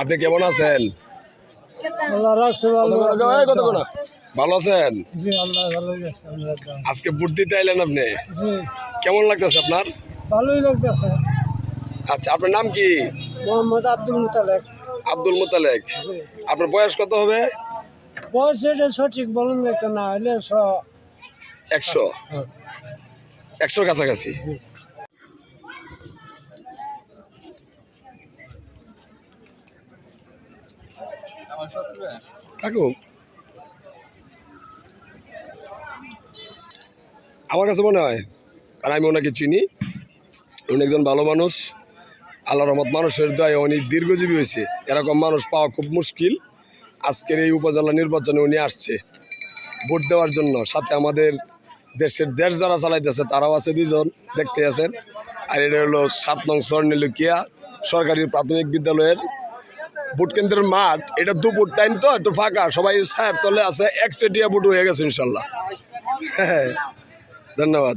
আপনি কেমন আছেন? ভালো আছেন। আজকে ভোট দিতে আইলেন আপনি কেমন লাগতেছে আপনার? ভালোই লাগতেছে। আচ্ছা আপনার নাম কি? মোহাম্মদ আব্দুল মুতালেক। আব্দুল মুতালেক। আপনার বয়স কত হবে? বয়স এটা সঠিক বলুন যাইতো না হলে একশো। হ্যাঁ, একশোর কাছাকাছি। থাকুক আমার কাছে মনে হয়, আর আমি ওনাকে চিনি, উনি একজন ভালো মানুষ আল্লাহ রহমত, মানুষের দয় উনি দীর্ঘজীবী হয়েছে। এরকম মানুষ পাওয়া খুব মুশকিল। আজকের এই উপজেলা নির্বাচনে উনি আসছে। ভোট দেওয়ার জন্য। সাথে আমাদের দেশের দেশ যারা চালাইতেছে, তারাও আছে দুজন দেখতে আছেন। আর এটা হলো সাত নং স্বর্ণিলুকিয়া সরকারি প্রাথমিক বিদ্যালয়ের ভোট কেন্দ্রের মাঠ, এটা দুপুর টাইম তো, একটু ফাঁকা। সবাই ছায়ের তলে আছে, এক চেটিয়া ভোট হয়ে গেছে, ইনশাল্লাহ। হ্যাঁ ধন্যবাদ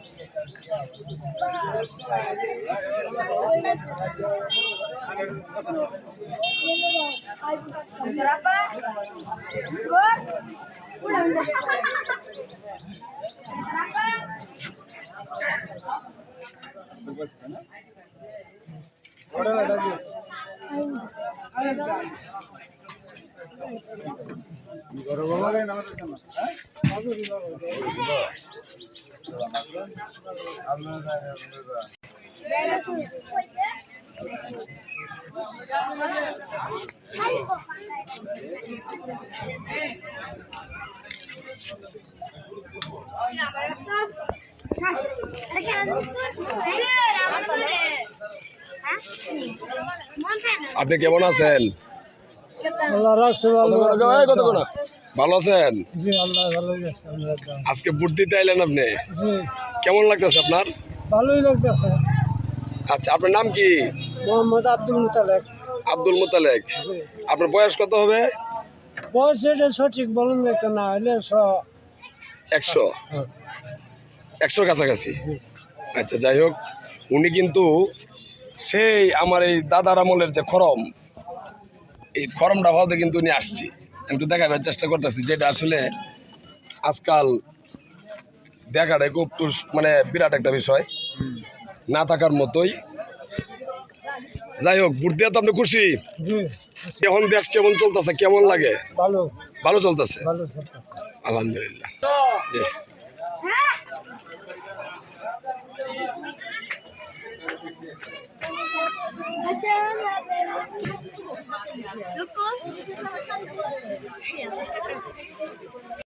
Gor? Udah, udah. Berapa? আপনি কেমন আছেন? ভালো আছেন। আজকে ভোট দিতে আইলেন আপনি কেমন লাগতেছে আপনার? ভালোই লাগতেছে। আচ্ছা আপনার নাম কি? মোহাম্মদ আব্দুল মুতালেক। আব্দুল মুতালেক। আপনার বয়স কত হবে? বয়স এটা সঠিক বলুন যাইতো না হলে একশো। হ্যাঁ, একশোর কাছাকাছি? আচ্ছা যাই হোক উনি কিন্তু সেই আমার এই দাদার আমলের যে খরম এই খরমটা ভাবতে কিন্তু উনি আসছি। একটু দেখাবার চেষ্টা করতেছি যেটা আসলে আজকাল দেখাটা খুব মানে বিরাট একটা বিষয়। না থাকার মতোই। যাই হোক ভোট দিয়ে তো আপনি খুশি? জি এখন দেশ কেমন চলতেছে কেমন লাগে? ভালো। ভালো চলতেছে? আলহামদুলিল্লাহ। Ruko.